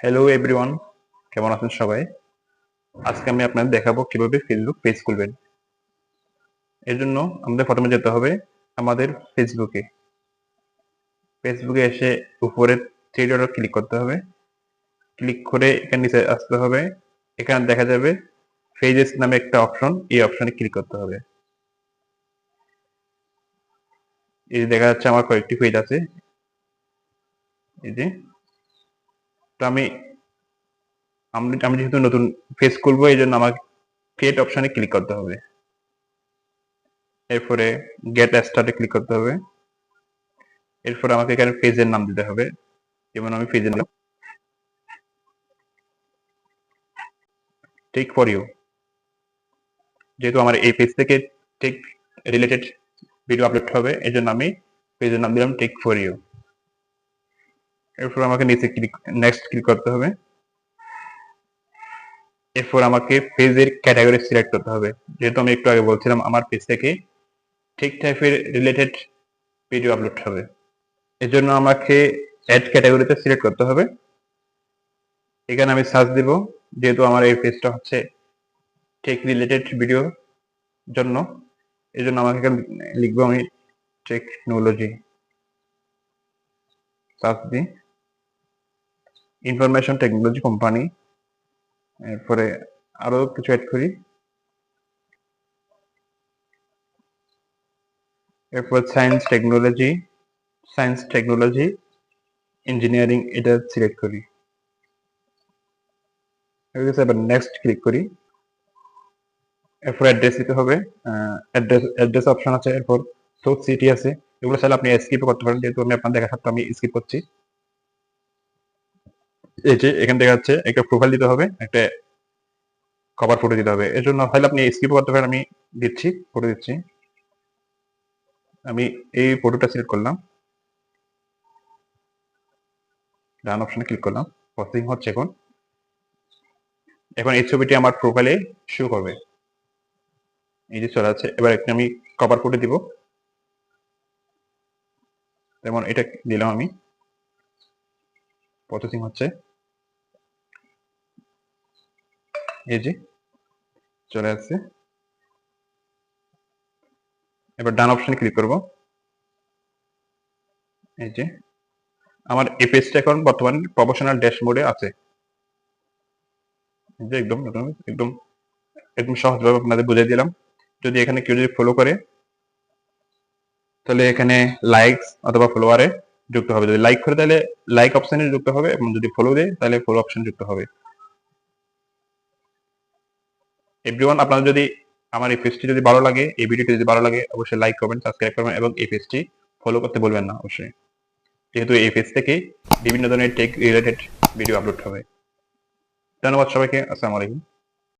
Hello everyone কেমন আছেন সবাই? আজকে আমি আপনাদের দেখাবো কীভাবে ফেসবুক পেজ খুলবেন। এর জন্য আমাদের প্রথমে যেতে হবে আমাদের ফেসবুকে ফেসবুকে এসে উপরে থ্রি ডটে ক্লিক করতে হবে। ক্লিক করে এখানে নিচে আসতে হবে। এখানে দেখা যাবে ফেজেস নামে একটা অপশন এই অপশনে ক্লিক করতে হবে। এই দেখা যাচ্ছে আমার কয়েকটি পেজ আছে। এই যে তো আমি আমি আমি যেহেতু নতুন পেজ খুলবো, এই জন্য আমাকে ক্রিয়েট অপশনে ক্লিক করতে হবে। এরপরে গেট স্টার্টে ক্লিক করতে হবে। এরপরে আমাকে এখানে পেজের নাম দিতে হবে। যেমন আমি পেজের নাম ঠিক ফর ইউ যেহেতু আমার এই পেজ থেকে ঠিক রিলেটেড ভিডিও আপলোড হবে, এই জন্য আমি পেজের নাম দিলাম টেক ফর ইউ এরপর আমাকে নিচে ক্লিক নেক্সট ক্লিক করতে হবে। এরপর আমাকে পেজের ক্যাটাগরি সিলেক্ট করতে হবে। যেহেতু আমি একটু আগে বলছিলাম, আমার পেজ থেকে ঠিক টাইপের রিলেটেড ভিডিও আপলোড হবে। এর জন্য আমাকে অ্যাড ক্যাটাগরিতে সিলেক্ট করতে হবে। এখানে আমি সার্চ দিব, যেহেতু আমার এই পেজটা হচ্ছে টেক রিলেটেড ভিডিও জন্য। এই জন্য আমাকে এখানে লিখব আমি টেকনোলজি সার্চ দিই। ইনফরমেশন টেকনোলজি কোম্পানি এরপরে আরও কিছু অ্যাড করি। এরপর science technology science technology engineering এটা সিলেক্ট করি। এবার নেক্সট ক্লিক করি। এরপর অ্যাড্রেস দিতে হবে। অ্যাড্রেস অ্যাড্রেস অপশন আছে, এরপর সোর্স সিটি আছে। এগুলো চাইলে আপনি স্কিপ করতে পারেন, যেহেতু আমি আপনার দেখা সত্ত্বেও আমি স্কিপ করছি। এই যে এখানে দেখা যাচ্ছে একটা প্রোফাইল দিতে হবে, একটা কভার ফটো দিতে হবে। এর জন্য তাহলে আপনি স্কিপ করতে পারেন, আমি দিচ্ছি ফটো দিচ্ছি। আমি এই ফটোটা সিলেক্ট করলাম। ডান অপশনে ক্লিক করলাম। প্রসেসিং হচ্ছে এখন। এখন এই ছবিটি আমার প্রোফাইলে শো করবে। এই যে চলে আছে এবার আমি কভার ফটো দিব। যেমন এটা দিলাম আমি। প্রসেসিং হচ্ছে। এই চলে আসছে। এবার ডান অপশন ক্লিক করব। এই যে, আমার এই পেজটা এখন বর্তমানে প্রফেশনাল ড্যাশবোর্ডে আছে। যে একদম একদম একদম সহজভাবে আপনাদের বুঝিয়ে দিলাম। যদি এখানে কেউ যদি ফলো করে, তাহলে এখানে লাইকস অথবা ফলোয়ারে যুক্ত হবে। যদি লাইক করে তাহলে লাইক অপশনে যুক্ত হবে এবং যদি ফলো দেয়, তাহলে ফলো অপশন যুক্ত হবে। এভরিওয়ান আপনারা যদি আমার এই পেজটি যদি ভালো লাগে, এই ভিডিওটি যদি ভালো লাগে, অবশ্যই লাইক করবেন সাবস্ক্রাইব করবেন এবং এই পেজটি ফলো করতে বলবেন না, অবশ্যই। যেহেতু এই পেজ থেকে বিভিন্ন ধরনের টেক রিলেটেড ভিডিও আপলোড হবে। ধন্যবাদ সবাইকে, আসসালামু আলাইকুম।